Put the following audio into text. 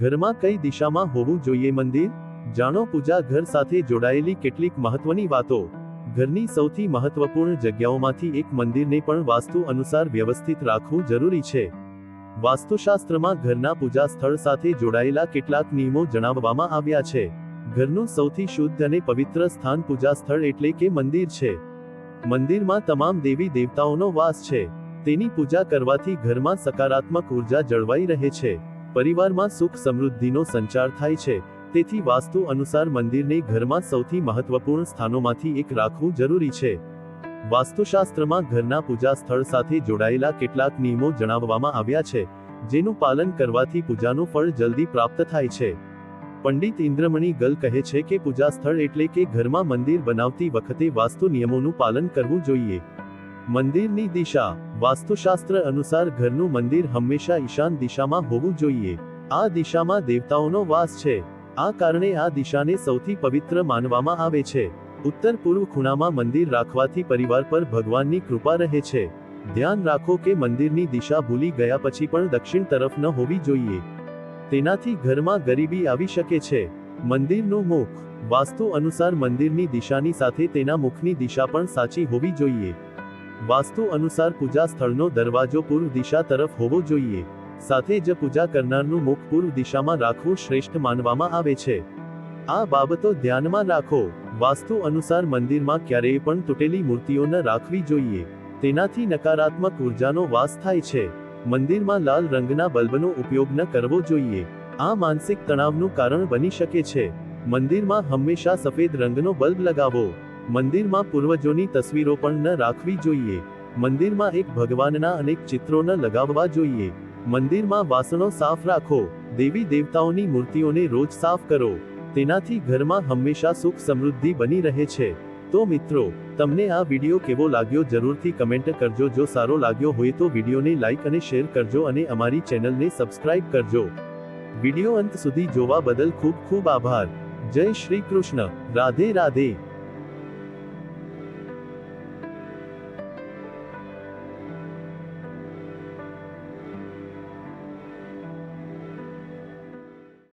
ઘરમાં કઈ દિશામાં હોવું જોઈએ? મંદિર? જાણો, પૂજા ઘર સાથે જોડાયેલી કેટલીક મહત્વની વાતો. ઘરની સૌથી મહત્વપૂર્ણ જગ્યાઓમાંથી એક મંદિરને પણ વાસ્તુ અનુસાર વ્યવસ્થિત રાખવું જરૂરી છે. વાસ્તુશાસ્ત્રમાં ઘરના પૂજા સ્થળ સાથે જોડાયેલા કેટલાક નિયમો જણાવવામાં આવ્યા છે. ઘરનું સૌથી શુદ્ધ અને પવિત્ર સ્થાન પૂજા સ્થળ એટલે કે મંદિર છે. મંદિરમાં તમામ દેવી દેવતાઓનો વાસ છે. તેની પૂજા કરવાથી ઘરમાં સકારાત્મક ઊર્જા જળવાઈ રહે છે. પરિવારમાં સુખ સમૃદ્ધિનો સંચાર થાય છે. તેથી વાસ્તુ અનુસાર મંદિરને ઘરમાં સૌથી મહત્વપૂર્ણ સ્થાનોમાંથી એક રાખવું જરૂરી છે. વાસ્તુશાસ્ત્રમાં ઘરના પૂજા સ્થળ સાથે જોડાયેલા કેટલાક નિયમો જણાવવામાં આવ્યા છે, જેનું પાલન કરવાથી પૂજાનું ફળ જલ્દી પ્રાપ્ત થાય છે. પંડિત ઇન્દ્રમણી ગલ કહે છે કે પૂજા સ્થળ એટલે કે ઘરમાં મંદિર બનાવતી વખતે વાસ્તુ નિયમોનું પાલન કરવું જોઈએ. મંદિરની દિશા. વાસ્તુશાસ્ત્ર અનુસાર ઘરનું મંદિર હંમેશા ઈશાન દિશામાં હોવું જોઈએ. આ દિશામાં દેવતાઓનો વાસ છે. આ કારણે આ દિશાને સૌથી પવિત્ર માનવામાં આવે છે. ઉત્તર પૂર્વ ખૂણામાં મંદિર રાખવાથી પરિવાર પર ભગવાનની કૃપા રહે છે. ધ્યાન રાખો કે મંદિરની દિશા ભૂલી ગયા પછી પણ દક્ષિણ તરફ ન હોવી જોઈએ. તેનાથી ઘરમાં ગરીબી આવી શકે છે. મંદિરનું મુખ. વાસ્તુ અનુસાર મંદિરની દિશાની સાથે તેના મુખની દિશા પણ સાચી હોવી જોઈએ. વાસ્તુ અનુસાર પૂજા સ્થળનો દરવાજો પૂર્વ દિશા તરફ હોવો જોઈએ. સાથે જ પૂજા કરનારનું મુખ પૂર્વ દિશામાં રાખવું શ્રેષ્ઠ માનવામાં આવે છે. આ બાબતો ધ્યાનમાં રાખો. વાસ્તુ અનુસાર મંદિરમાં ક્યારેય પણ તૂટેલી મૂર્તિઓ ન રાખવી જોઈએ. તેનાથી નકારાત્મક ઉર્જાનો વાસ થાય છે. મંદિરમાં લાલ રંગના બલ્બનો ઉપયોગ ન કરવો જોઈએ. આ માનસિક તણાવનું કારણ બની શકે છે. મંદિરમાં હંમેશા સફેદ રંગનો બલ્બ લગાવો. મંદિરમાં પૂર્વજોની તસવીરો પણ ન રાખવી જોઈએ. મંદિરમાં એક ભગવાનના અનેક ચિત્રો ન લગાવવા જોઈએ. મંદિરમાં વાસણો સાફ રાખો. દેવી દેવતાઓની મૂર્તિઓને રોજ સાફ કરો. તેનાથી ઘરમાં હંમેશા સુખ સમૃદ્ધિ બની રહે છે. તો મિત્રો, તમને આ વીડિયો કેવો લાગ્યો જરૂરથી કમેન્ટ કરજો. જો સારો લાગ્યો હોય તો વિડીયોને લાઈક અને શેર કરજો અને અમારી ચેનલને સબસ્ક્રાઇબ કરજો. વીડિયો અંત સુધી જોવા બદલ ખૂબ ખૂબ આભાર. જય શ્રી કૃષ્ણ. રાધે રાધે.